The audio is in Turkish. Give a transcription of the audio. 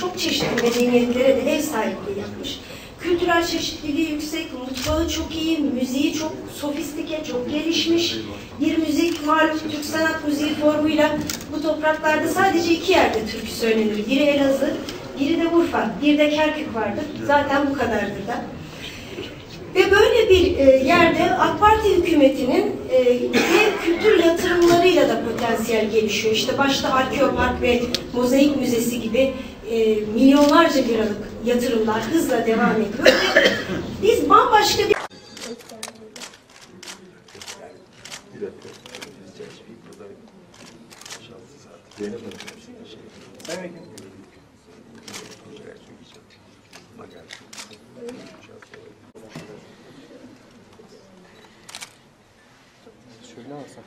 çok çeşitli medeniyetlere de ev sahipliği yapmış. Kültürel çeşitliliği yüksek, mutfağı çok iyi, müziği çok sofistike, çok gelişmiş. Bir müzik malum Türk sanat müziği formuyla bu topraklarda sadece iki yerde türkü söylenir. Biri Elazığ, biri de Urfa, bir de Kerkük vardır. Zaten bu kadardır da. Ve böyle bir e, yerde AK Parti hükümetinin e, dev kültür yatırımlarıyla da potansiyel gelişiyor. İşte başta Arkeopark ve Mozaik Müzesi gibi milyonlarca liralık yatırımlar hızla devam ediyor. Ve biz bambaşka bir Şöyle alsak.